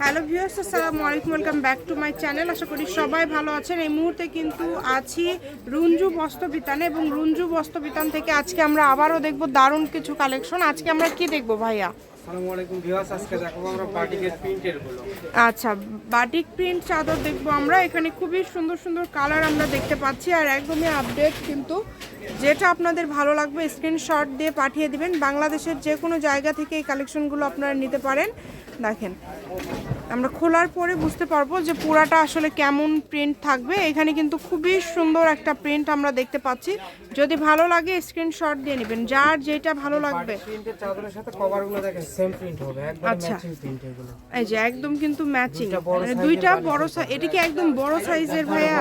Hello viewers আসসালামু আলাইকুম welcome back to my channel. আশা করি সবাই ভালো আছেন। এই মুহূর্তে কিন্তু আছি রুঞ্জু বস্ত্রবিতানে এবং রুঞ্জু বস্ত্রবিতান থেকে আজকে আমরা আবারও দেখব দারুণ কিছু কালেকশন আজকে আমরা কি দেখব ভাইয়া? আসসালামু আলাইকুম ভিউয়ার্স আজকে দেখাবো আমরা বাটিকের প্রিন্টেরগুলো। আচ্ছা বাটিক প্রিন্ট চাদর দেখব আমরা। এখানে খুবই সুন্দর সুন্দর কালার আমরা দেখতে পাচ্ছি আর একদমই আপডেট কিন্তু যেটা আপনাদের ভালো লাগবে স্ক্রিনশট দিয়ে পাঠিয়ে দিবেন। বাংলাদেশের যে কোনো জায়গা থেকে এই কালেকশনগুলো আপনারা নিতে পারেন। দেখেন। আমরা খোলার পরে বুঝতে পারব যে পুরাটা আসলে কেমন প্রিন্ট থাকবে। এখানে কিন্তু খুবই সুন্দর একটা প্রিন্ট আমরা দেখতে পাচ্ছি। যদি ভালো লাগে স্ক্রিনশট দিয়ে নেবেন। যার যেটা ভালো লাগবে। আচ্ছা। এই যে একদম কিন্তু ম্যাচিং দুইটা বড় size-এর দুইটা বড় সাইজ এটা কি একদম বড় সাইজের ভাইয়া?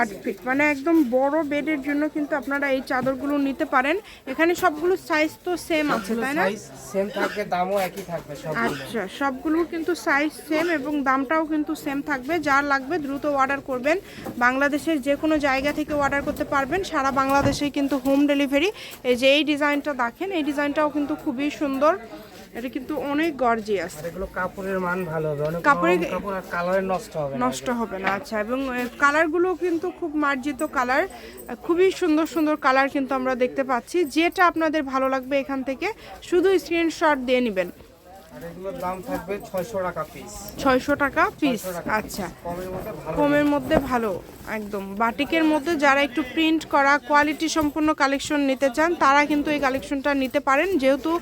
আট ফিট মানে একদম বড় বেডের জন্য কিন্তু আপনারা এই চাদরগুলো নিতে পারেন। এখানে সবগুলো সাইজ তো সেম আছে তাই না? সাইজ সেম থাকবে দামও একই থাকবে সবগুলো। আচ্ছা। সবগুলোর কিন্তু সাইজ সেম এবং দামটাও কিন্তু সেম থাকবে। যার লাগবে দ্রুত অর্ডার করবেন। বাংলাদেশের যে কোনো জায়গা থেকে অর্ডার করতে পারবেন। সারা বাংলাদেশে কিন্তু হোম ডেলিভারি এই যে এই ডিজাইনটা দেখেন এই ডিজাইনটাও কিন্তু খুবই সুন্দর। এটা কিন্তু অনেক গর্জিয়াস এগুলো কাপড়ের মান ভালো হবে। অনেক কাপড়ের- কাপড় আর কালারের নষ্ট হবে না। নষ্ট হবে না। আচ্ছা এবং কালারগুলো কিন্তু খুব মার্জিত কালার খুবই সুন্দর সুন্দর কালার কিন্তু আমরা দেখতে পাচ্ছি। যেটা আপনাদের ভালো লাগবে এখান থেকে শুধু স্ক্রিনশট দিয়ে নেবেন। এগুলোর দাম থাকবে 600 টাকা পিস ছয়শো টাকা পিস আচ্ছা। কমের মধ্যে ভালো। একদম। বাটিকের মধ্যে যারা একটু প্রিন্ট করা কোয়ালিটি সম্পূর্ণ কালেকশন নিতে চান তারা কিন্তু এই কালেকশনটা নিতে পারেন। যেহেতু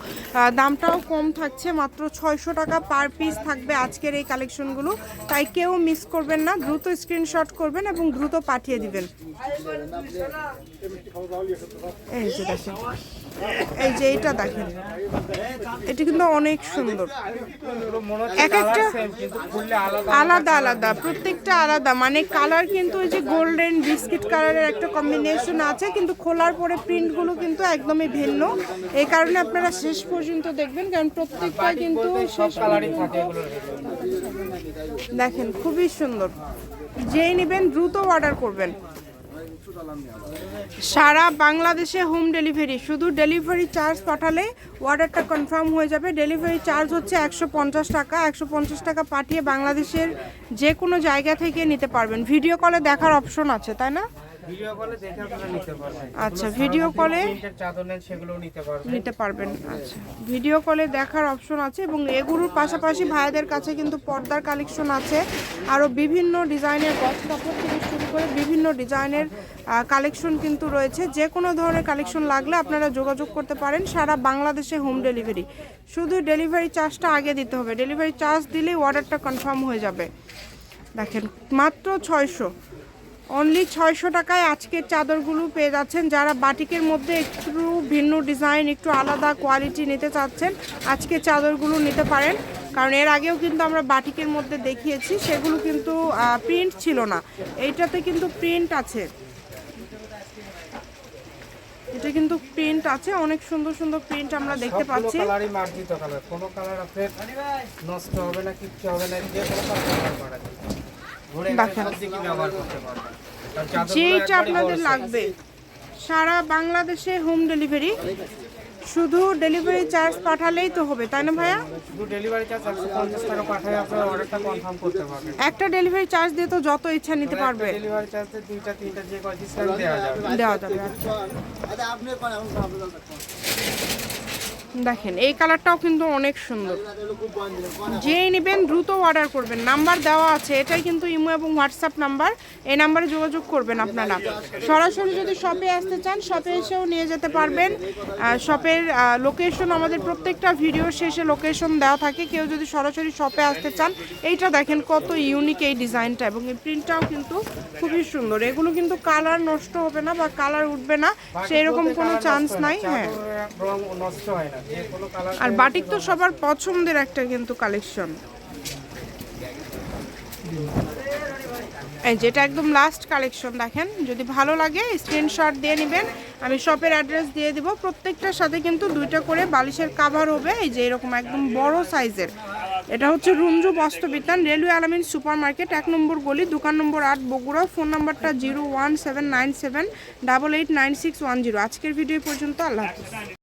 দামটাও কম থাকছে মাত্র ছয়শো টাকা পার পিস থাকবে আজকের এই কালেকশনগুলো তাই কেউ মিস করবেন না দ্রুত স্ক্রিনশট করবেন এবং দ্রুত পাঠিয়ে দিবেন। এই যে দেখেন এই যে এইটা দেখেন এটা কিন্তু অনেক সুন্দর। এক একটা আলাদা আলাদা প্রত্যেকটা আলাদা। মানে কালার কিন্তু যে গোল্ডেন বিস্কিট কালারের একটা কম্বিনেশন আছে কিন্তু খোলার পরে প্রিন্টগুলো কিন্তু একদমই ভিন্ন। এই কারণে আপনারা শেষ পর্যন্ত দেখবেন কারণ প্রত্যেকটা কিন্তু শেষ দেখেন খুবই সুন্দর। যেই নেবেন দ্রুত অর্ডার করবেন। সারা বাংলাদেশে হোম ডেলিভারি, শুধু ডেলিভারি চার্জ পাঠালে অর্ডারটা কনফার্ম হয়ে যাবে। ডেলিভারি চার্জ হচ্ছে একশো পঞ্চাশ টাকা, একশো পঞ্চাশ টাকা পাঠিয়ে বাংলাদেশের যে কোনো জায়গা থেকে নিতে পারবেন। ভিডিও কলে দেখার অপশন আছে, তাই না? ভিডিও কলে দেখে আপনারা নিতে পারবেন। আচ্ছা ভিডিও কলে চাদর নেন সেগুলোও নিতে পারবেন। নিতে পারবেন আচ্ছা। ভিডিও কলে দেখার অপশন আছে এবং এগুলোর পাশাপাশি ভাইদের কাছে কিন্তু পর্দার কালেকশন আছে। আরও বিভিন্ন ডিজাইনের গছ কাপড় থেকে শুরু করে বিভিন্ন ডিজাইনের কালেকশন কিন্তু রয়েছে। যে কোনো ধরনের কালেকশন লাগলে আপনারা যোগাযোগ করতে পারেন সারা বাংলাদেশে হোম ডেলিভারি। শুধু ডেলিভারি চার্জটা আগে দিতে হবে। ডেলিভারি চার্জ দিলেই অর্ডারটা কনফার্ম হয়ে যাবে। দেখেন মাত্র ছয়শো। অনলি ছয়শো টাকায় আজকের চাদরগুলো পেয়ে যাচ্ছেন। যারা বাটিকের মধ্যে একটু ভিন্ন ডিজাইন একটু আলাদা কোয়ালিটি নিতে চাচ্ছেন আজকে চাদরগুলো নিতে পারেন। কারণ এর আগেও কিন্তু আমরা বাটিকের মধ্যে দেখিয়েছি সেগুলো কিন্তু প্রিন্ট ছিল না। এইটাতে কিন্তু প্রিন্ট আছে। এটা কিন্তু প্রিন্ট আছে। অনেক সুন্দর সুন্দর প্রিন্ট আমরা দেখতে পাচ্ছি। কালারই মার্জিত কালার কোনো কালার আপনার নষ্ট হবে না কিচ্ছু হবে না যে কোনো কালার করা যেটা একবারই আপনাদের লাগবে সারা বাংলাদেশে হোম ডেলিভারি শুধু ডেলিভারি চার্জ পাঠালেই তো হবে তাই না ভাইয়া? শুধু ডেলিভারি চার্জ একশো পঞ্চাশ টাকা পাঠায় আপনার অর্ডারটা কনফার্ম করতে পারবেন। একটা ডেলিভারি চার্জ দিয়ে তো যত ইচ্ছা নিতে পারবে। ডেলিভারি চার্জে দুইটা তিনটা যে কয় ডিসকাউন্ট দেওয়া যাবে। দেওয়া যাবে আচ্ছা। দেখেন, এই কালারটাও কিন্তু অনেক সুন্দর। যেই নেবেন দ্রুত অর্ডার করবেন। নাম্বার দেওয়া আছে, এটাই কিন্তু ইমো এবং হোয়াটসঅ্যাপ নাম্বার এই নাম্বারে যোগাযোগ করবেন আপনারা। সরাসরি যদি শপে আসতে চান শপে এসেও নিয়ে যেতে পারবেন। শপের লোকেশন আমাদের প্রত্যেকটা ভিডিও শেষে লোকেশন দেওয়া থাকে। কেউ যদি সরাসরি শপে আসতে চান, এইটা দেখেন কত ইউনিক এই ডিজাইনটা এবং এই প্রিন্টটাও কিন্তু খুবই সুন্দর। এগুলো কিন্তু কালার নষ্ট হবে না বা কালার উঠবে না। সেই রকম কোনো চান্স নাই হ্যাঁ। নষ্ট হয় না। যে আর বাটিক তো সবার পছন্দের একটা কিন্তু কালেকশন যেটা একদম লাস্ট কালেকশন দেখেন, যদি ভালো লাগে স্ক্রিনশট দিয়ে নেবেন। আমি শপের অ্যাড্রেস দিয়ে দিব। প্রত্যেকটার সাথে কিন্তু দুইটা করে বালিশের কাভার হবে। এই যে এরকম একদম বড় সাইজের এটা হচ্ছে Runju Bastrabitan railway Alamin super market এক নম্বর গলি, দোকান নম্বর আট, বগুড়া। ফোন নাম্বারটা zero one seven nine seven double eight nine six one zero আজকের ভিডিও পর্যন্ত, আল্লাহ হাফিজ।